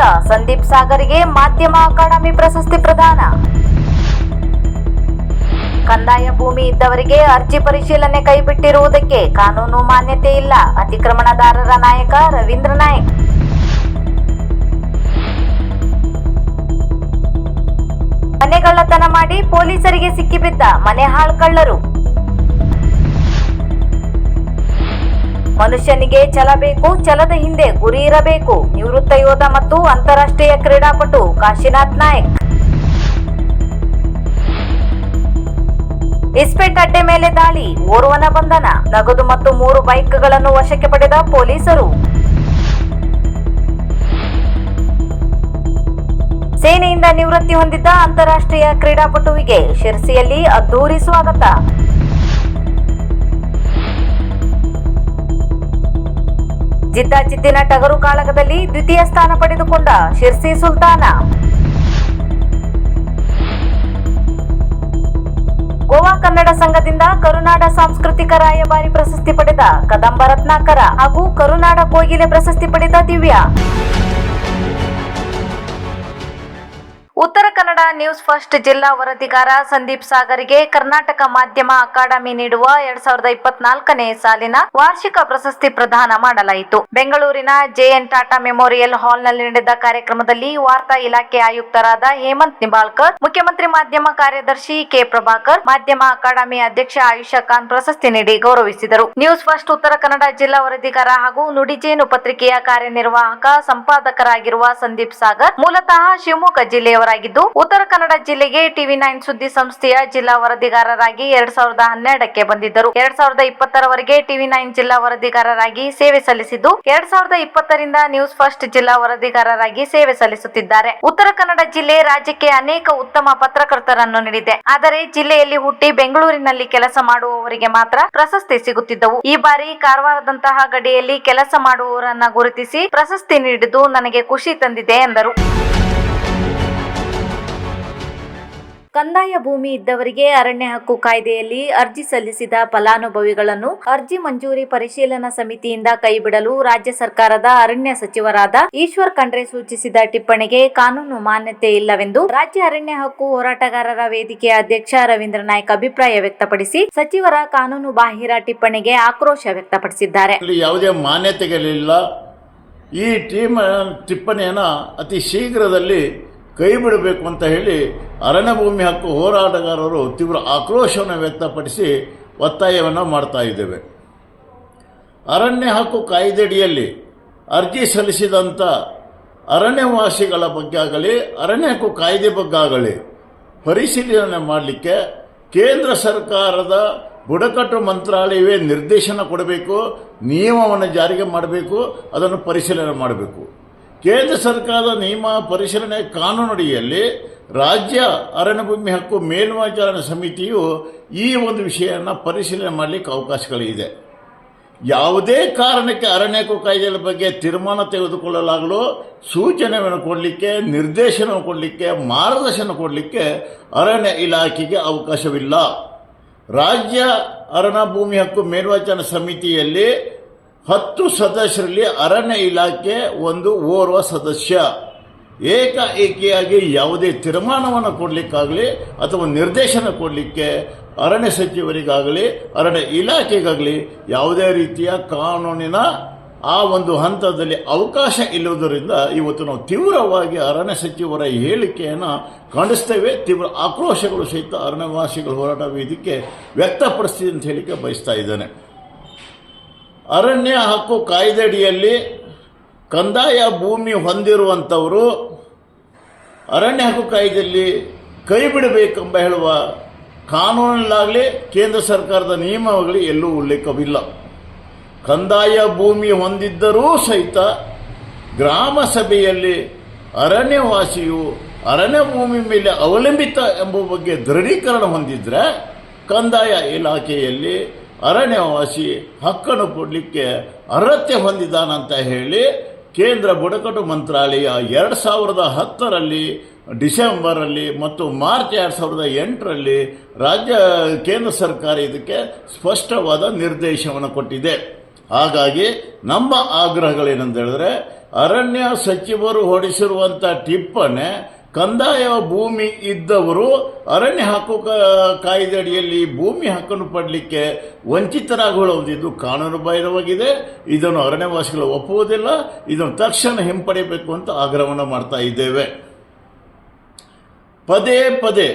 ಸಂದೀಪ್ ಸಾಗರ್ಗೆ ಮಾಧ್ಯಮ ಅಕಾಡೆಮಿ ಪ್ರಶಸ್ತಿ ಪ್ರದಾನ. ಕಂದಾಯ ಭೂಮಿ ಇದ್ದವರಿಗೆ ಅರ್ಜಿ ಪರಿಶೀಲನೆ ಕೈಬಿಟ್ಟಿರುವುದಕ್ಕೆ ಕಾನೂನು ಮಾನ್ಯತೆ ಇಲ್ಲ. ಅತಿಕ್ರಮಣದಾರರ ನಾಯಕ ರವೀಂದ್ರ ನಾಯಕ್. ಮನೆಗಳ್ಳತನ ಮಾಡಿ ಪೊಲೀಸರಿಗೆ ಸಿಕ್ಕಿಬಿದ್ದ ಮನೆ ಹಾಳ್ಕಳ್ಳರು. ಮನುಷ್ಯನಿಗೆ ಛಲ ಬೇಕು, ಛಲದ ಹಿಂದೆ ಗುರಿ ಇರಬೇಕು. ನಿವೃತ್ತ ಯೋಧ ಮತ್ತು ಅಂತಾರಾಷ್ಟ್ರೀಯ ಕ್ರೀಡಾಪಟು ಕಾಶಿನಾಥ್ ನಾಯಕ್. ಇಸ್ಪೇಟ್ ಅಡ್ಡೆ ಮೇಲೆ ದಾಳಿ, ಓರ್ವನ ಬಂಧನ, ನಗದು ಮತ್ತು ಮೂರು ಬೈಕ್ಗಳನ್ನು ವಶಕ್ಕೆ ಪಡೆದ ಪೊಲೀಸರು. ಸೇನೆಯಿಂದ ನಿವೃತ್ತಿ ಹೊಂದಿದ್ದ ಅಂತಾರಾಷ್ಟ್ರೀಯ ಕ್ರೀಡಾಪಟುವಿಗೆ ಶಿರಸಿಯಲ್ಲಿ ಅದ್ದೂರಿ ಸ್ವಾಗತ. ಜಿದ್ದಾಜಿದ್ದಿನ ಟಗರು ಕಾಳಗದಲ್ಲಿ ದ್ವಿತೀಯ ಸ್ಥಾನ ಪಡೆದುಕೊಂಡ ಶಿರ್ಸಿ ಸುಲ್ತಾನ. ಗೋವಾ ಕನ್ನಡ ಸಂಘದಿಂದ ಕರುನಾಡ ಸಾಂಸ್ಕೃತಿಕ ರಾಯಭಾರಿ ಪ್ರಶಸ್ತಿ ಪಡೆದ ಕದಂಬ ರತ್ನಾಕರ ಹಾಗೂ ಕರುನಾಡ ಕೋಗಿಲೆ ಪ್ರಶಸ್ತಿ ಪಡೆದ ದಿವ್ಯಾ. ನ್ಯೂಸ್ ಫಸ್ಟ್ ಜಿಲ್ಲಾ ವರದಿಗಾರ ಸಂದೀಪ್ ಸಾಗರ್ಗೆ ಕರ್ನಾಟಕ ಮಾಧ್ಯಮ ಅಕಾಡೆಮಿ ನೀಡುವ ಎರಡ್ ಸಾವಿರದ ಇಪ್ಪತ್ನಾಲ್ಕನೇ ಸಾಲಿನ ವಾರ್ಷಿಕ ಪ್ರಶಸ್ತಿ ಪ್ರದಾನ ಮಾಡಲಾಯಿತು. ಬೆಂಗಳೂರಿನ ಜೆಎನ್ ಟಾಟಾ ಮೆಮೋರಿಯಲ್ ಹಾಲ್ನಲ್ಲಿ ನಡೆದ ಕಾರ್ಯಕ್ರಮದಲ್ಲಿ ವಾರ್ತಾ ಇಲಾಖೆ ಆಯುಕ್ತರಾದ ಹೇಮಂತ್ ನಿಂಬಾಳ್ಕರ್, ಮುಖ್ಯಮಂತ್ರಿ ಮಾಧ್ಯಮ ಕಾರ್ಯದರ್ಶಿ ಕೆ ಪ್ರಭಾಕರ್, ಮಾಧ್ಯಮ ಅಕಾಡೆಮಿ ಅಧ್ಯಕ್ಷ ಆಯುಷಾ ಖಾನ್ ಪ್ರಶಸ್ತಿ ನೀಡಿ ಗೌರವಿಸಿದರು. ನ್ಯೂಸ್ ಫಸ್ಟ್ ಉತ್ತರ ಕನ್ನಡ ಜಿಲ್ಲಾ ವರದಿಗಾರ ಹಾಗೂ ನುಡಿಜೇನು ಪತ್ರಿಕೆಯ ಕಾರ್ಯನಿರ್ವಾಹಕ ಸಂಪಾದಕರಾಗಿರುವ ಸಂದೀಪ್ ಸಾಗರ್, ಮೂಲತಃ ಶಿವಮೊಗ್ಗ ಜಿಲ್ಲೆಯವರಾಗಿದ್ದು, ಉತ್ತರ ಕನ್ನಡ ಜಿಲ್ಲೆಗೆ ಟಿವಿ ನೈನ್ ಸುದ್ದಿ ಸಂಸ್ಥೆಯ ಜಿಲ್ಲಾ ವರದಿಗಾರರಾಗಿ ಎರಡ್ ಸಾವಿರದ ಹನ್ನೆರಡಕ್ಕೆ ಬಂದಿದ್ದರು. ಎರಡ್ ಸಾವಿರದ ಇಪ್ಪತ್ತರವರೆಗೆ ಟಿವಿ ನೈನ್ ಜಿಲ್ಲಾ ವರದಿಗಾರರಾಗಿ ಸೇವೆ ಸಲ್ಲಿಸಿದ್ದು, ಎರಡ್ ಸಾವಿರದ ಇಪ್ಪತ್ತರಿಂದ ನ್ಯೂಸ್ ಫಸ್ಟ್ ಜಿಲ್ಲಾ ವರದಿಗಾರರಾಗಿ ಸೇವೆ ಸಲ್ಲಿಸುತ್ತಿದ್ದಾರೆ. ಉತ್ತರ ಕನ್ನಡ ಜಿಲ್ಲೆ ರಾಜ್ಯಕ್ಕೆ ಅನೇಕ ಉತ್ತಮ ಪತ್ರಕರ್ತರನ್ನು ನೀಡಿದೆ. ಆದರೆ ಜಿಲ್ಲೆಯಲ್ಲಿ ಹುಟ್ಟಿ ಬೆಂಗಳೂರಿನಲ್ಲಿ ಕೆಲಸ ಮಾಡುವವರಿಗೆ ಮಾತ್ರ ಪ್ರಶಸ್ತಿ ಸಿಗುತ್ತಿದ್ದವು. ಈ ಬಾರಿ ಕಾರವಾರದಂತಹ ಗಡಿಯಲ್ಲಿ ಕೆಲಸ ಮಾಡುವವರನ್ನ ಗುರುತಿಸಿ ಪ್ರಶಸ್ತಿ ನೀಡಿದ್ದು ನನಗೆ ಖುಷಿ ತಂದಿದೆ ಎಂದರು. ಕಂದಾಯ ಭೂಮಿ ಇದ್ದವರಿಗೆ ಅರಣ್ಯ ಹಕ್ಕು ಕಾಯ್ದೆಯಲ್ಲಿ ಅರ್ಜಿ ಸಲ್ಲಿಸಿದ ಫಲಾನುಭವಿಗಳನ್ನು ಅರ್ಜಿ ಮಂಜೂರಿ ಪರಿಶೀಲನಾ ಸಮಿತಿಯಿಂದ ಕೈಬಿಡಲು ರಾಜ್ಯ ಸರ್ಕಾರದ ಅರಣ್ಯ ಸಚಿವರಾದ ಈಶ್ವರ್ ಖಂಡ್ರೆ ಸೂಚಿಸಿದ ಟಿಪ್ಪಣಿಗೆ ಕಾನೂನು ಮಾನ್ಯತೆ ಇಲ್ಲವೆಂದು ರಾಜ್ಯ ಅರಣ್ಯ ಹಕ್ಕು ಹೋರಾಟಗಾರರ ವೇದಿಕೆಯ ಅಧ್ಯಕ್ಷ ರವೀಂದ್ರ ನಾಯ್ಕ ಅಭಿಪ್ರಾಯ ವ್ಯಕ್ತಪಡಿಸಿ, ಸಚಿವರ ಕಾನೂನು ಬಾಹಿರ ಟಿಪ್ಪಣಿಗೆ ಆಕ್ರೋಶ ವ್ಯಕ್ತಪಡಿಸಿದ್ದಾರೆ. ಯಾವುದೇ ಮಾನ್ಯತೆಗಳಿಲ್ಲ. ಈ ಟಿಪ್ಪಣಿಯನ್ನು ಅತಿ ಶೀಘ್ರದಲ್ಲಿ ಕೈ ಬಿಡಬೇಕು ಅಂತ ಹೇಳಿ ಅರಣ್ಯ ಭೂಮಿ ಹಕ್ಕು ಹೋರಾಟಗಾರರು ತೀವ್ರ ಆಕ್ರೋಶವನ್ನು ವ್ಯಕ್ತಪಡಿಸಿ ಒತ್ತಾಯವನ್ನು ಮಾಡ್ತಾ ಇದ್ದೇವೆ. ಅರಣ್ಯ ಹಕ್ಕು ಕಾಯ್ದೆಯಡಿಯಲ್ಲಿ ಅರ್ಜಿ ಸಲ್ಲಿಸಿದಂಥ ಅರಣ್ಯವಾಸಿಗಳ ಬಗ್ಗೆ ಆಗಲಿ ಅರಣ್ಯ ಹಕ್ಕು ಕಾಯ್ದೆ ಬಗ್ಗೆ ಆಗಲಿ ಪರಿಶೀಲನೆ ಮಾಡಲಿಕ್ಕೆ ಕೇಂದ್ರ ಸರ್ಕಾರದ ಬುಡಕಟ್ಟು ಮಂತ್ರಾಲಯವೇ ನಿರ್ದೇಶನ ಕೊಡಬೇಕು, ನಿಯಮವನ್ನು ಜಾರಿಗೆ ಮಾಡಬೇಕು, ಅದನ್ನು ಪರಿಶೀಲನೆ ಮಾಡಬೇಕು. ಕೇಂದ್ರ ಸರ್ಕಾರದ ನಿಯಮ ಪರಿಶೀಲನೆ ಕಾನೂನಡಿಯಲ್ಲಿ ರಾಜ್ಯ ಅರಣ್ಯ ಭೂಮಿ ಹಕ್ಕು ಮೇಲ್ವಿಚಾರಣೆ ಸಮಿತಿಯು ಈ ಒಂದು ವಿಷಯವನ್ನು ಪರಿಶೀಲನೆ ಮಾಡಲಿಕ್ಕೆ ಅವಕಾಶಗಳಿದೆ. ಯಾವುದೇ ಕಾರಣಕ್ಕೆ ಅರಣ್ಯ ಹಕ್ಕು ಕಾಯ್ದೆಯ ಬಗ್ಗೆ ತೀರ್ಮಾನ ತೆಗೆದುಕೊಳ್ಳಲಾಗಲು ಸೂಚನೆಯನ್ನು ಕೊಡಲಿಕ್ಕೆ ನಿರ್ದೇಶನ ಕೊಡಲಿಕ್ಕೆ, ಮಾರ್ಗದರ್ಶನ ಕೊಡಲಿಕ್ಕೆ ಅರಣ್ಯ ಇಲಾಖೆಗೆ ಅವಕಾಶವಿಲ್ಲ. ರಾಜ್ಯ ಅರಣ್ಯ ಭೂಮಿ ಹಕ್ಕು ಮೇಲ್ವಿಚಾರಣೆ ಸಮಿತಿಯಲ್ಲಿ ಹತ್ತು ಸದಸ್ಯರಲ್ಲಿ ಅರಣ್ಯ ಇಲಾಖೆ ಒಂದು ಓರ್ವ ಸದಸ್ಯ. ಏಕಾಏಕಿಯಾಗಿ ಯಾವುದೇ ತೀರ್ಮಾನವನ್ನು ಕೊಡಲಿಕ್ಕಾಗಲಿ ಅಥವಾ ನಿರ್ದೇಶನ ಕೊಡಲಿಕ್ಕೆ ಅರಣ್ಯ ಸಚಿವರಿಗಾಗಲಿ, ಅರಣ್ಯ ಇಲಾಖೆಗಾಗಲಿ ಯಾವುದೇ ರೀತಿಯ ಕಾನೂನಿನ ಆ ಒಂದು ಹಂತದಲ್ಲಿ ಅವಕಾಶ ಇಲ್ಲುವುದರಿಂದ ಇವತ್ತು ನಾವು ತೀವ್ರವಾಗಿ ಅರಣ್ಯ ಸಚಿವರ ಹೇಳಿಕೆಯನ್ನು ಕಾಣಿಸ್ತೇವೆ ತೀವ್ರ ಆಕ್ರೋಶಗಳು ಸಹಿತ ಅರಣ್ಯವಾಸಿಗಳ ಹೋರಾಟ ವೇದಿಕೆ ವ್ಯಕ್ತಪಡಿಸ್ತೀವಿ ಅಂತ ಹೇಳಿಕೆ ಬಯಸ್ತಾ ಇದ್ದೇನೆ. ಅರಣ್ಯ ಹಕ್ಕು ಕಾಯ್ದೆಯಡಿಯಲ್ಲಿ ಕಂದಾಯ ಭೂಮಿ ಹೊಂದಿರುವಂಥವರು ಅರಣ್ಯ ಹಕ್ಕು ಕಾಯ್ದೆಯಲ್ಲಿ ಕೈ ಬಿಡಬೇಕೆಂಬ ಹೇಳುವ ಕಾನೂನಲ್ಲಾಗಲಿ ಕೇಂದ್ರ ಸರ್ಕಾರದ ನಿಯಮವಾಗಲಿ ಎಲ್ಲೂ ಉಲ್ಲೇಖವಿಲ್ಲ. ಕಂದಾಯ ಭೂಮಿ ಹೊಂದಿದ್ದರೂ ಸಹಿತ ಗ್ರಾಮ ಸಭೆಯಲ್ಲಿ ಅರಣ್ಯವಾಸಿಯು ಅರಣ್ಯ ಭೂಮಿ ಮೇಲೆ ಅವಲಂಬಿತ ಎಂಬ ಬಗ್ಗೆ ದೃಢೀಕರಣ ಹೊಂದಿದ್ರೆ ಕಂದಾಯ ಇಲಾಖೆಯಲ್ಲಿ ಅರಣ್ಯವಾಸಿ ಹಕ್ಕನ್ನು ಕೊಡಲಿಕ್ಕೆ ಅರ್ಹತೆ ಹೊಂದಿದ್ದಾನಂತ ಹೇಳಿ ಕೇಂದ್ರ ಬುಡಕಟ್ಟು ಮಂತ್ರಾಲಯ ಎರಡು ಸಾವಿರದ ಹತ್ತರಲ್ಲಿ, ಡಿಸೆಂಬರಲ್ಲಿ ಮತ್ತು ಮಾರ್ಚ್ ಎರಡು ಸಾವಿರದ ಎಂಟರಲ್ಲಿ ರಾಜ್ಯ, ಕೇಂದ್ರ ಸರ್ಕಾರ ಇದಕ್ಕೆ ಸ್ಪಷ್ಟವಾದ ನಿರ್ದೇಶವನ್ನು ಕೊಟ್ಟಿದೆ. ಹಾಗಾಗಿ ನಮ್ಮ ಆಗ್ರಹಗಳೇನಂತ ಹೇಳಿದ್ರೆ ಅರಣ್ಯ ಸಚಿವರು ಹೊಡಿಸಿರುವಂಥ ಟಿಪ್ಪಣೆ ಕಂದಾಯ ಭೂಮಿ ಇದ್ದವರು ಅರಣ್ಯ ಹಕ್ಕು ಕಾಯ್ದೆ ಅಡಿಯಲ್ಲಿ ಭೂಮಿ ಹಕ್ಕನ್ನು ಪಡಲಿಕ್ಕೆ ಇದು ಕಾನೂನು ಬಾಹಿರವಾಗಿದೆ. ಇದನ್ನು ಅರಣ್ಯವಾಸಿಗಳು ಒಪ್ಪುವುದಿಲ್ಲ. ಇದನ್ನು ತಕ್ಷಣ ಹಿಂಪಡೆಯಬೇಕು ಅಂತ ಆಗ್ರಹವನ್ನು ಮಾಡ್ತಾ ಇದ್ದೇವೆ. ಪದೇ ಪದೇ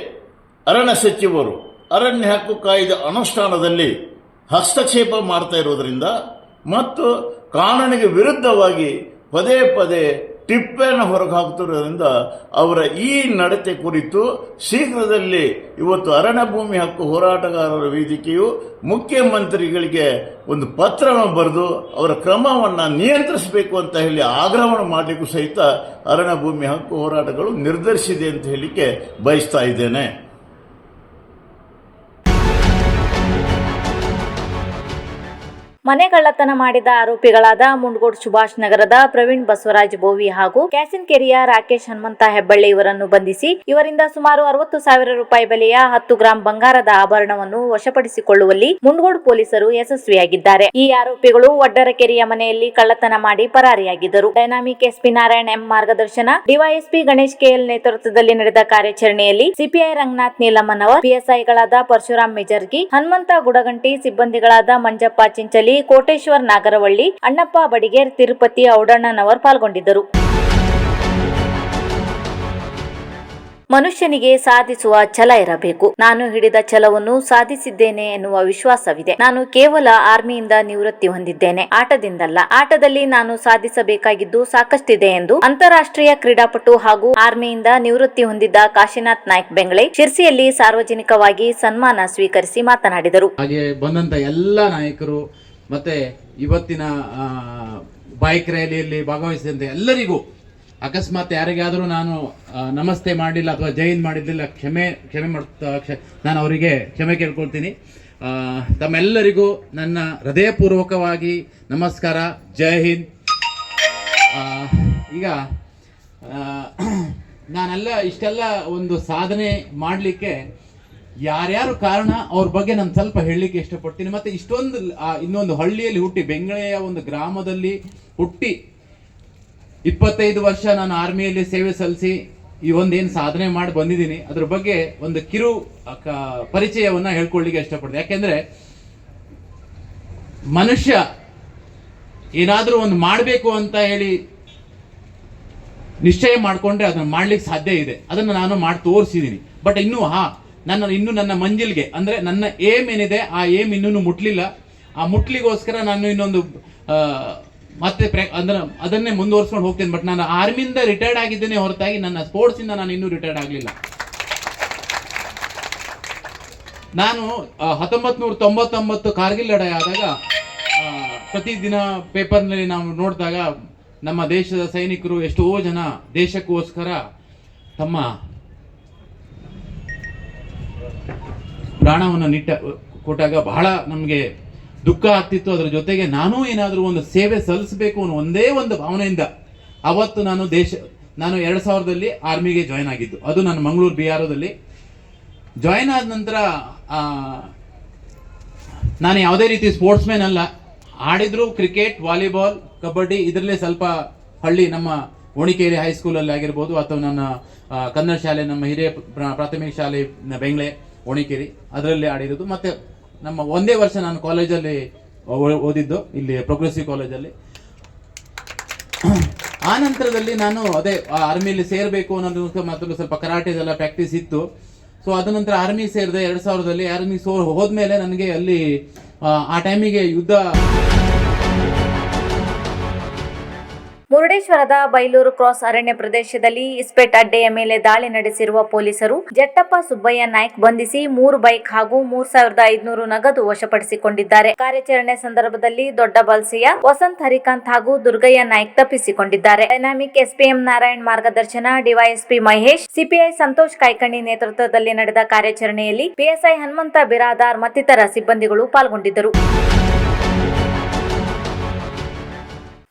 ಅರಣ್ಯ ಸಚಿವರು ಅರಣ್ಯ ಹಕ್ಕು ಕಾಯ್ದೆ ಅನುಷ್ಠಾನದಲ್ಲಿ ಹಸ್ತಕ್ಷೇಪ ಮಾಡ್ತಾ ಇರೋದ್ರಿಂದ ಮತ್ತು ಕಾನೂನಿಗೆ ವಿರುದ್ಧವಾಗಿ ಪದೇ ಪದೇ ಟಿಪ್ಪೆಯನ್ನು ಹೊರಗೆ ಹಾಕ್ತಿರೋದ್ರಿಂದ ಅವರ ಈ ನಡತೆ ಕುರಿತು ಶೀಘ್ರದಲ್ಲಿ ಇವತ್ತು ಅರಣ್ಯ ಭೂಮಿ ಹಕ್ಕು ಹೋರಾಟಗಾರರ ವೇದಿಕೆಯು ಮುಖ್ಯಮಂತ್ರಿಗಳಿಗೆ ಒಂದು ಪತ್ರವನ್ನು ಬರೆದು ಅವರ ಕ್ರಮವನ್ನು ನಿಯಂತ್ರಿಸಬೇಕು ಅಂತ ಹೇಳಿ ಆಗ್ರಹವನ್ನು ಮಾಡಲಿಕ್ಕೂ ಸಹಿತ ಅರಣ್ಯ ಭೂಮಿ ಹಕ್ಕು ಹೋರಾಟಗಳು ನಿರ್ಧರಿಸಿದೆ ಅಂತ ಹೇಳಿಕೆ ಬಯಸ್ತಾ ಇದ್ದೇನೆ. ಮನೆಗಳ್ಳತನ ಮಾಡಿದ ಆರೋಪಿಗಳಾದ ಮುಂಡಗೋಡ್ ಸುಭಾಷ್ ನಗರದ ಪ್ರವೀಣ್ ಬಸವರಾಜ್ ಬೋವಿ ಹಾಗೂ ಕ್ಯಾಸಿನ್ಕೆರೆಯ ರಾಕೇಶ್ ಹನುಮಂತ ಹೆಬ್ಬಳ್ಳಿ ಇವರನ್ನು ಬಂಧಿಸಿ, ಇವರಿಂದ ಸುಮಾರು ಅರವತ್ತು ಸಾವಿರ ರೂಪಾಯಿ ಬೆಲೆಯ ಹತ್ತು ಗ್ರಾಂ ಬಂಗಾರದ ಆಭರಣವನ್ನು ವಶಪಡಿಸಿಕೊಳ್ಳುವಲ್ಲಿ ಮುಂಡಗೋಡ್ ಪೊಲೀಸರು ಯಶಸ್ವಿಯಾಗಿದ್ದಾರೆ. ಈ ಆರೋಪಿಗಳು ವಡ್ಡರಕೆರೆಯ ಮನೆಯಲ್ಲಿ ಕಳ್ಳತನ ಮಾಡಿ ಪರಾರಿಯಾಗಿದ್ದರು. ಡೈನಾಮಿಕ್ ಎಸ್ಪಿ ನಾರಾಯಣ್ ಎಂ ಮಾರ್ಗದರ್ಶನ, ಡಿವೈಎಸ್ಪಿ ಗಣೇಶ್ ಕೆಎಲ್ ನೇತೃತ್ವದಲ್ಲಿ ನಡೆದ ಕಾರ್ಯಾಚರಣೆಯಲ್ಲಿ ಸಿಪಿಐ ರಂಗನಾಥ್ ನೀಲಮ್ಮನವರ್, ಪಿಎಸ್ಐಗಳಾದ ಪರಶುರಾಮ್ ಮೇಜರ್ಗಿ, ಹನುಮಂತ ಗುಡಗಂಟಿ ಸಿಬ್ಬಂದಿಗಳಾದ ಮಂಜಪ್ಪ ಚಿಂಚಲಿ ಕೋಟೇಶ್ವರ್ ನಾಗರವಳ್ಳಿ, ಅಣ್ಣಪ್ಪ ಬಡಿಗೇರ್, ತಿರುಪತಿ, ಔಡಣ್ಣನವರ್ ಪಾಲ್ಗೊಂಡಿದ್ದರು. ಮನುಷ್ಯನಿಗೆ ಸಾಧಿಸುವ ಛಲ ಇರಬೇಕು. ನಾನು ಹಿಡಿದ ಛಲವನ್ನು ಸಾಧಿಸಿದ್ದೇನೆ ಎನ್ನುವ ವಿಶ್ವಾಸವಿದೆ. ನಾನು ಕೇವಲ ಆರ್ಮಿಯಿಂದ ನಿವೃತ್ತಿ ಹೊಂದಿದ್ದೇನೆ. ಆಟದಿಂದಲ್ಲ. ಆಟದಲ್ಲಿ ನಾನು ಸಾಧಿಸಬೇಕಾಗಿದ್ದು ಸಾಕಷ್ಟಿದೆ ಎಂದು ಅಂತಾರಾಷ್ಟ್ರೀಯ ಕ್ರೀಡಾಪಟು ಹಾಗೂ ಆರ್ಮಿಯಿಂದ ನಿವೃತ್ತಿ ಹೊಂದಿದ್ದ ಕಾಶಿನಾಥ್ ನಾಯ್ಕ್ ಬೆಂಗಳೆ ಶಿರ್ಸಿಯಲ್ಲಿ ಸಾರ್ವಜನಿಕವಾಗಿ ಸನ್ಮಾನ ಸ್ವೀಕರಿಸಿ ಮಾತನಾಡಿದರು. ಹಾಗೆ ಬಂದಂತ ಎಲ್ಲ ನಾಯಕರು ಮತ್ತೆ ಇವತ್ತಿನ ಬೈಕ್ ರ್ಯಾಲಿಯಲ್ಲಿ ಭಾಗವಹಿಸಿದಂತ ಎಲ್ಲರಿಗೂ ಅಕಸ್ಮಾತ್ ಯಾರಿಗಾದರೂ ನಾನು ನಮಸ್ತೆ ಮಾಡಿಲ್ಲ ಅಥವಾ ಜೈ ಹಿಂದ್ ಮಾಡಿದ್ದಿಲ್ಲ, ಕ್ಷಮೆ ಕ್ಷಮೆ ಮಾಡ್ತಾ ನಾನು ಅವರಿಗೆ ಕ್ಷಮೆ ಕೇಳ್ಕೊಳ್ತೀನಿ. ತಮ್ಮೆಲ್ಲರಿಗೂ ನನ್ನ ಹೃದಯಪೂರ್ವಕವಾಗಿ ನಮಸ್ಕಾರ, ಜೈ ಹಿಂದ್. ಈಗ ನಾನೆಲ್ಲ ಇಷ್ಟೆಲ್ಲ ಒಂದು ಸಾಧನೆ ಮಾಡಲಿಕ್ಕೆ ಯಾರ್ಯಾರು ಕಾರಣ ಅವ್ರ ಬಗ್ಗೆ ನಾನು ಸ್ವಲ್ಪ ಹೇಳಲಿಕ್ಕೆ ಇಷ್ಟಪಡ್ತೀನಿ. ಮತ್ತೆ ಇಷ್ಟೊಂದು ಇನ್ನೊಂದು ಹಳ್ಳಿಯಲ್ಲಿ ಹುಟ್ಟಿ ಬೆಂಗಳೆಯ ಒಂದು ಗ್ರಾಮದಲ್ಲಿ ಹುಟ್ಟಿ ಇಪ್ಪತ್ತೈದು ವರ್ಷ ನಾನು ಆರ್ಮಿಯಲ್ಲಿ ಸೇವೆ ಸಲ್ಲಿಸಿ ಈ ಒಂದೇನು ಸಾಧನೆ ಮಾಡಿ ಬಂದಿದ್ದೀನಿ. ಅದ್ರ ಬಗ್ಗೆ ಒಂದು ಕಿರು ಪರಿಚಯವನ್ನು ಹೇಳ್ಕೊಳ್ಳಿಕ್ಕೆ ಇಷ್ಟಪಡ್ತೀನಿ. ಯಾಕೆಂದ್ರೆ ಮನುಷ್ಯ ಏನಾದರೂ ಒಂದು ಮಾಡಬೇಕು ಅಂತ ಹೇಳಿ ನಿಶ್ಚಯ ಮಾಡಿಕೊಂಡ್ರೆ ಅದನ್ನು ಮಾಡ್ಲಿಕ್ಕೆ ಸಾಧ್ಯ ಇದೆ. ಅದನ್ನು ನಾನು ಮಾಡಿ ತೋರಿಸಿದ್ದೀನಿ. ಬಟ್ ಇನ್ನೂ, ಹಾ ನನ್ನ ಇನ್ನು ನನ್ನ ಮಂಜಿಲ್ಗೆ, ಅಂದ್ರೆ ನನ್ನ ಏಮ್ ಏನಿದೆ, ಆ ಏಮ್ ಇನ್ನೂ ಮುಟ್ಲಿಲ್ಲ. ಆ ಮುಟ್ಲಿಗೋಸ್ಕರ ನಾನು ಇನ್ನೊಂದು ಮತ್ತೆ ಅಂದ್ರೆ ಅದನ್ನೇ ಮುಂದುವರ್ಸ್ಕೊಂಡು ಹೋಗ್ತೇನೆ. ಬಟ್ ನಾನು ಆರ್ಮಿಯಿಂದ ರಿಟೈರ್ಡ್ ಆಗಿದ್ದೇನೆ ಹೊರತಾಗಿ ನನ್ನ ಸ್ಪೋರ್ಟ್ಸ್ ಇಂದ ನಾನು ಇನ್ನೂ ರಿಟೈರ್ಡ್ ಆಗಲಿಲ್ಲ. ನಾನು ಹತ್ತೊಂಬತ್ ನೂರ ತೊಂಬತ್ತೊಂಬತ್ತು ಕಾರ್ಗಿಲ್ ಲಡಾಯಿ ಆದಾಗ ಪ್ರತಿದಿನ ಪೇಪರ್ನಲ್ಲಿ ನಾವು ನೋಡಿದಾಗ ನಮ್ಮ ದೇಶದ ಸೈನಿಕರು ಎಷ್ಟೋ ಜನ ದೇಶಕ್ಕೋಸ್ಕರ ತಮ್ಮ ಪ್ರಾಣವನ್ನು ನಿಟ್ಟ ಕೊಟ್ಟಾಗ ಬಹಳ ನಮಗೆ ದುಃಖ ಆಗ್ತಿತ್ತು. ಅದರ ಜೊತೆಗೆ ನಾನು ಏನಾದರೂ ಒಂದು ಸೇವೆ ಸಲ್ಲಿಸಬೇಕು ಅನ್ನೋ ಒಂದೇ ಒಂದು ಭಾವನೆಯಿಂದ ಅವತ್ತು ನಾನು ದೇಶ, ನಾನು ಎರಡು ಸಾವಿರದಲ್ಲಿ ಆರ್ಮಿಗೆ ಜಾಯ್ನ್ ಆಗಿದ್ದು. ಅದು ನಾನು ಮಂಗಳೂರು ಬಿ ಆರ್ ಜಾಯ್ನ್ ಆದ ನಂತರ ನಾನು ಯಾವುದೇ ರೀತಿ ಸ್ಪೋರ್ಟ್ಸ್ ಮ್ಯಾನ್ ಅಲ್ಲ. ಆಡಿದ್ರು ಕ್ರಿಕೆಟ್ ವಾಲಿಬಾಲ್ ಕಬಡ್ಡಿ, ಇದರಲ್ಲೇ ಸ್ವಲ್ಪ ಹಳ್ಳಿ ನಮ್ಮ ಓಣಿಕೇರಿ ಹೈಸ್ಕೂಲಲ್ಲಿ ಆಗಿರ್ಬೋದು ಅಥವಾ ನನ್ನ ಕನ್ನಡ ಶಾಲೆ, ನಮ್ಮ ಹಿರಿಯ ಪ್ರ- ಪ್ರಾಥಮಿಕ ಶಾಲೆ ಬೆಂಗ್ಳೆ ಓಣಿಕೇರಿ ಅದರಲ್ಲಿ ಆಡಿರೋದು. ಮತ್ತೆ ನಮ್ಮ ಒಂದೇ ವರ್ಷ ನಾನು ಕಾಲೇಜಲ್ಲಿ ಓದಿದ್ದು, ಇಲ್ಲಿ ಪ್ರೋಗ್ರೆಸಿವ್ ಕಾಲೇಜಲ್ಲಿ ಆ ನಂತರದಲ್ಲಿ ನಾನು ಅದೇ ಆರ್ಮಿಯಲ್ಲಿ ಸೇರಬೇಕು ಅನ್ನೋದು ಮೊದಲು ಸ್ವಲ್ಪ ಕರಾಟೆದೆಲ್ಲ ಪ್ರಾಕ್ಟೀಸ್ ಇತ್ತು. ಸೊ ಅದ ನಂತರ ಆರ್ಮಿ ಸೇರಿದೆ, ಎರಡು ಸಾವಿರದಲ್ಲಿ ಆರ್ಮಿ ಸೋ, ಹೋದ್ಮೇಲೆ ನನಗೆ ಅಲ್ಲಿ, ಆ ಟೈಮಿಗೆ ಯುದ್ಧ ಮುರುಡೇಶ್ವರದ ಬೈಲೂರು ಕ್ರಾಸ್ ಅರಣ್ಯ ಪ್ರದೇಶದಲ್ಲಿ ಇಸ್ಪೆಟ್ ಅಡ್ಡೆಯ ಮೇಲೆ ದಾಳಿ ನಡೆಸಿರುವ ಪೊಲೀಸರು ಜಟ್ಟಪ್ಪ ಸುಬ್ಬಯ್ಯ ನಾಯ್ಕ್ ಬಂಧಿಸಿ ಮೂರು ಬೈಕ್ ಹಾಗೂ ಮೂರ್ ಸಾವಿರದ ಐದುನೂರು ನಗದು ವಶಪಡಿಸಿಕೊಂಡಿದ್ದಾರೆ. ಕಾರ್ಯಾಚರಣೆ ಸಂದರ್ಭದಲ್ಲಿ ದೊಡ್ಡ ಬಲ್ಸಿಯ ವಸಂತ್ ಹರಿಕಾಂತ್ ಹಾಗೂ ದುರ್ಗಯ್ಯ ನಾಯ್ಕ್ ತಪ್ಪಿಸಿಕೊಂಡಿದ್ದಾರೆ. ಡೈನಾಮಿಕ್ ಎಸ್ಪಿಎಂ ನಾರಾಯಣ್ ಮಾರ್ಗದರ್ಶನ, ಡಿವೈಎಸ್ಪಿ ಮಹೇಶ್, ಸಿಪಿಐ ಸಂತೋಷ್ ಕಾಯ್ಕಣಿ ನೇತೃತ್ವದಲ್ಲಿ ನಡೆದ ಕಾರ್ಯಾಚರಣೆಯಲ್ಲಿ ಪಿಎಸ್ಐ ಹನುಮಂತ ಬಿರಾದಾರ್ ಮತ್ತಿತರ ಸಿಬ್ಬಂದಿಗಳು ಪಾಲ್ಗೊಂಡಿದ್ದರು.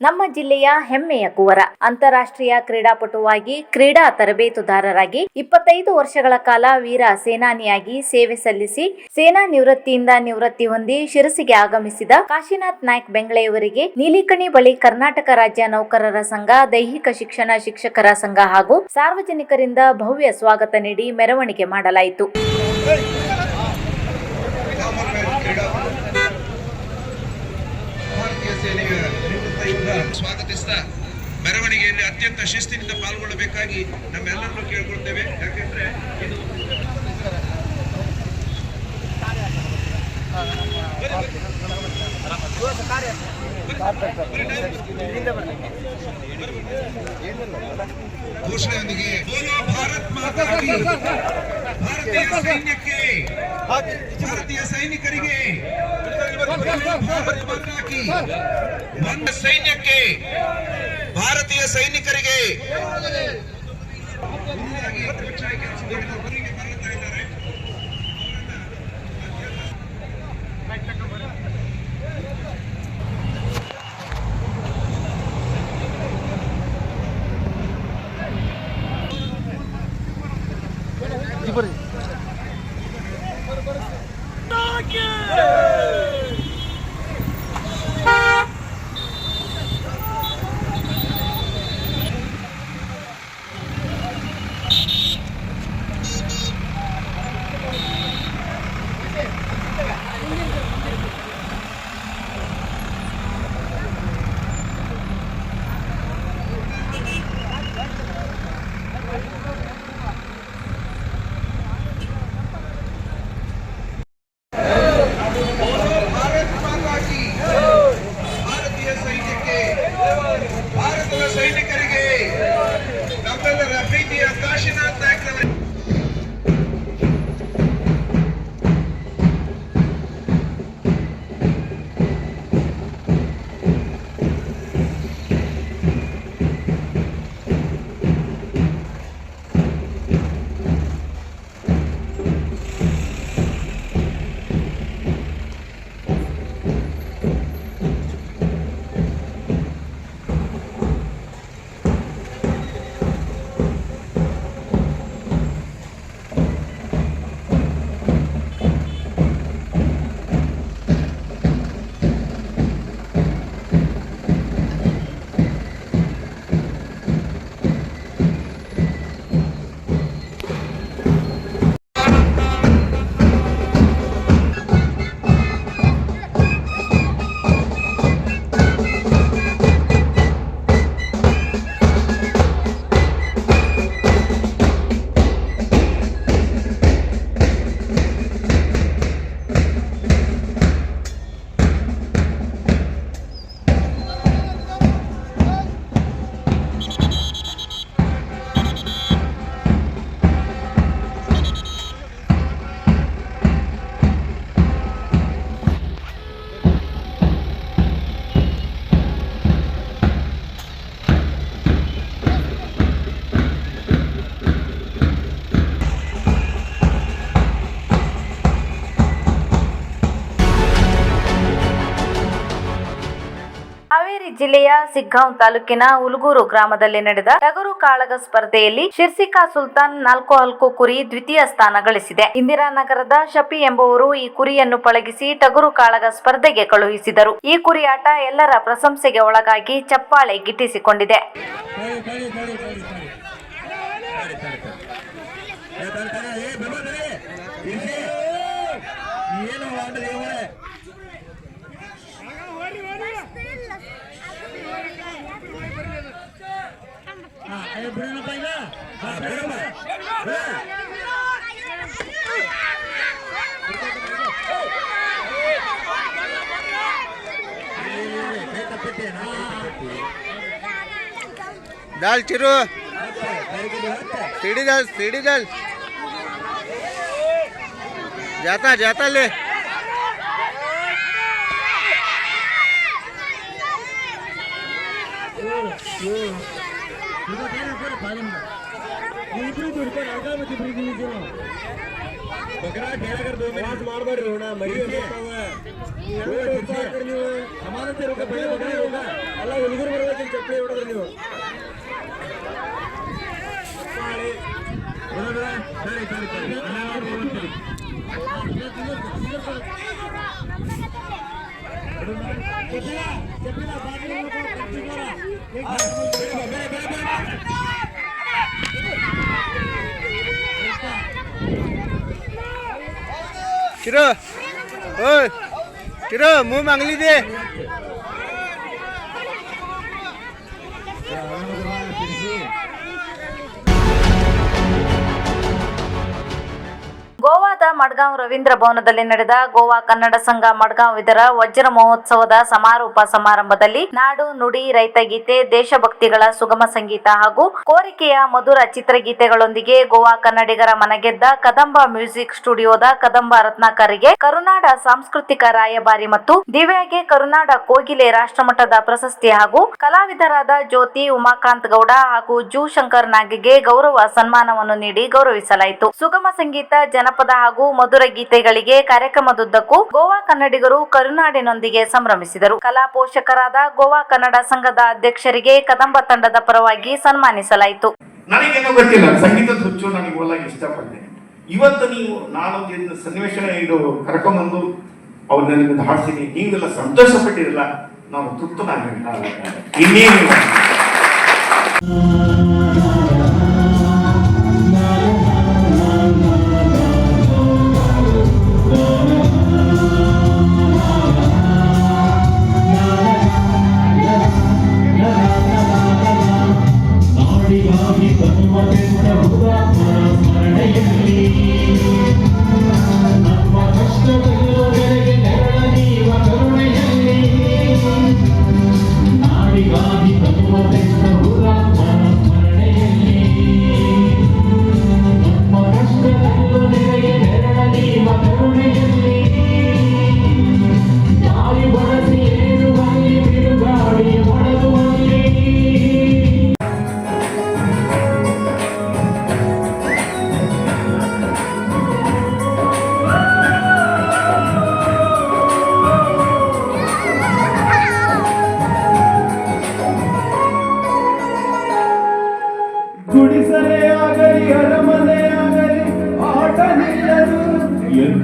ನಮ್ಮ ಜಿಲ್ಲೆಯ ಹೆಮ್ಮೆಯ ಕುವರ. ಅಂತಾರಾಷ್ಟ್ರೀಯ ಕ್ರೀಡಾಪಟುವಾಗಿ ಕ್ರೀಡಾ ತರಬೇತುದಾರರಾಗಿ ಇಪ್ಪತ್ತೈದು ವರ್ಷಗಳ ಕಾಲ ವೀರ ಸೇನಾನಿಯಾಗಿ ಸೇವೆ ಸಲ್ಲಿಸಿ ಸೇನಾ ನಿವೃತ್ತಿಯಿಂದ ನಿವೃತ್ತಿ ಹೊಂದಿ ಶಿರಸಿಗೆ ಆಗಮಿಸಿದ ಕಾಶಿನಾಥ್ ನಾಯ್ಕ್ ಬೆಂಗಳೆಯವರಿಗೆ ನೀಲಿಕಣಿ ಬಳಿ ಕರ್ನಾಟಕ ರಾಜ್ಯ ನೌಕರರ ಸಂಘ, ದೈಹಿಕ ಶಿಕ್ಷಣ ಶಿಕ್ಷಕರ ಸಂಘ ಹಾಗೂ ಸಾರ್ವಜನಿಕರಿಂದ ಭವ್ಯ ಸ್ವಾಗತ ನೀಡಿ ಮೆರವಣಿಗೆ ಮಾಡಲಾಯಿತು ಭಾರತೀಯ ಸೇನೆಯ ನಿವೃತ್ತಿಯಿಂದ ಸ್ವಾಗತಿಸ್ತಾ ಮೆರವಣಿಗೆಯಲ್ಲಿ ಅತ್ಯಂತ ಶಿಸ್ತಿನಿಂದ ಪಾಲ್ಗೊಳ್ಳಬೇಕಾಗಿ ನಮ್ಮೆಲ್ಲರನ್ನು ಕೇಳ್ಕೊಳ್ತೇವೆ ಯಾಕೆಂದ್ರೆ ಇದು ಘೋಷಣೆಯೊಂದಿಗೆ ಭಾರತ್ ಮಾತಾ. ಭಾರತೀಯ ಸೈನ್ಯಕ್ಕೆ, ಭಾರತೀಯ ಸೈನಿಕರಿಗೆ. ನಮ್ಮ ಸೈನ್ಯಕ್ಕೆ ಭಾರತೀಯ ಸೈನಿಕರಿಗೆ ಜಿಲ್ಲೆಯ ಸಿಗ್ಗಾಂವ್ ತಾಲೂಕಿನ ಉಲ್ಗೂರು ಗ್ರಾಮದಲ್ಲಿ ನಡೆದ ಟಗರು ಕಾಳಗ ಸ್ಪರ್ಧೆಯಲ್ಲಿ ಶಿರ್ಸಿಕಾ ಸುಲ್ತಾನ್ ನಾಲ್ಕು ಹಲ್ಕು ಕುರಿ ದ್ವಿತೀಯ ಸ್ಥಾನ ಗಳಿಸಿದೆ. ಇಂದಿರಾನಗರದ ಶಫಿ ಎಂಬುವರು ಈ ಕುರಿಯನ್ನು ಪಳಗಿಸಿ ಟಗರು ಕಾಳಗ ಸ್ಪರ್ಧೆಗೆ ಕಳುಹಿಸಿದರು. ಈ ಕುರಿಯಾಟ ಎಲ್ಲರ ಪ್ರಶಂಸೆಗೆ ಒಳಗಾಗಿ ಚಪ್ಪಾಳೆ ಗಿಟ್ಟಿಸಿಕೊಂಡಿದೆ. डाल चिरू। सीढ़ी डाल सीढ़ी डाल जाता जाता ले। ಮಾಡಬೇಡ್ರಿ ಮರಿ ಸಮಾನತೆ ರೊಕ್ಕ ಬೆಳೆ ಬಗ್ರಿ ಎಲ್ಲ ಹುಡುಗರು ಬರ್ಬೇಕು ಚಪ್ಪಲಿ ಹೊಡೋದ್ರಿ ನೀವು ಸರಿ ಸರಿ ಸರಿ ಚಪ್ಪಿಲ್ಲ ಚಪ್ಪಿಲ್ಲ ಬೇರೆ ಬೇರೆ ಬೇರೆ चिरो होय चिरो मुंह मागली दे। ಮಡ್ಗಾಂವ್ ರವೀಂದ್ರ ಭವನದಲ್ಲಿ ನಡೆದ ಗೋವಾ ಕನ್ನಡ ಸಂಘ ಮಡ್ಗಾಂವ್ ಇದರ ವಜ್ರ ಮಹೋತ್ಸವದ ಸಮಾರೋಪ ಸಮಾರಂಭದಲ್ಲಿ ನಾಡು ನುಡಿ ರೈತ ಗೀತೆ, ದೇಶಭಕ್ತಿಗಳ ಸುಗಮ ಸಂಗೀತ ಹಾಗೂ ಕೋರಿಕೆಯ ಮಧುರ ಚಿತ್ರಗೀತೆಗಳೊಂದಿಗೆ ಗೋವಾ ಕನ್ನಡಿಗರ ಮನಗೆದ್ದ ಕದಂಬ ಮ್ಯೂಸಿಕ್ ಸ್ಟುಡಿಯೋದ ಕದಂಬ ರತ್ನಾಕರ್ಗೆ ಕರುನಾಡ ಸಾಂಸ್ಕೃತಿಕ ರಾಯಭಾರಿ ಮತ್ತು ದಿವ್ಯಾಗೆ ಕರುನಾಡ ಕೋಗಿಲೆ ರಾಷ್ಟ್ರಮಟ್ಟದ ಪ್ರಶಸ್ತಿ ಹಾಗೂ ಕಲಾವಿದರಾದ ಜ್ಯೋತಿ ಉಮಾಕಾಂತ್ ಗೌಡ ಹಾಗೂ ಜೂ ಶಂಕರ್ ನಾಗಿಗೆ ಗೌರವ ಸನ್ಮಾನವನ್ನು ನೀಡಿ ಗೌರವಿಸಲಾಯಿತು. ಸುಗಮ ಸಂಗೀತ, ಜನಪದ ಹಾಗೂ ಮಧುರ ಗೀತೆಗಳಿಗೆ ಕಾರ್ಯಕ್ರಮದುದ್ದಕ್ಕೂ ಗೋವಾ ಕನ್ನಡಿಗರು ಕರುನಾಡಿನೊಂದಿಗೆ ಸಂಭ್ರಮಿಸಿದರು. ಕಲಾ ಪೋಷಕರಾದ ಗೋವಾ ಕನ್ನಡ ಸಂಘದ ಅಧ್ಯಕ್ಷರಿಗೆ ಕದಂಬ ತಂಡದ ಪರವಾಗಿ ಸನ್ಮಾನಿಸಲಾಯಿತು. ನನಗೇನು ಗೊತ್ತಿಲ್ಲ, ಸಂಗೀತದ ಹುಚ್ಚು ನನಗೆ ಒಳಗೆ ಇಷ್ಟಪಟ್ಟೆ ಇವತ್ತು ನೀವು ನಾನೊಂದು ಇದನ್ನ ಸನ್ನಿವೇಶ ಇದು ಕರ್ಕೊಂಬಂದು ಅವ್ರು ನನಗೆ ಹಾಡ್ತೀನಿ ನೀವೆಲ್ಲ ಸಂತೋಷ ಪಟ್ಟಿರಲ್ಲ ನಾವು ತೃಪ್ತನಾಗಿರಲಿಲ್ಲ ಇನ್ನೇನು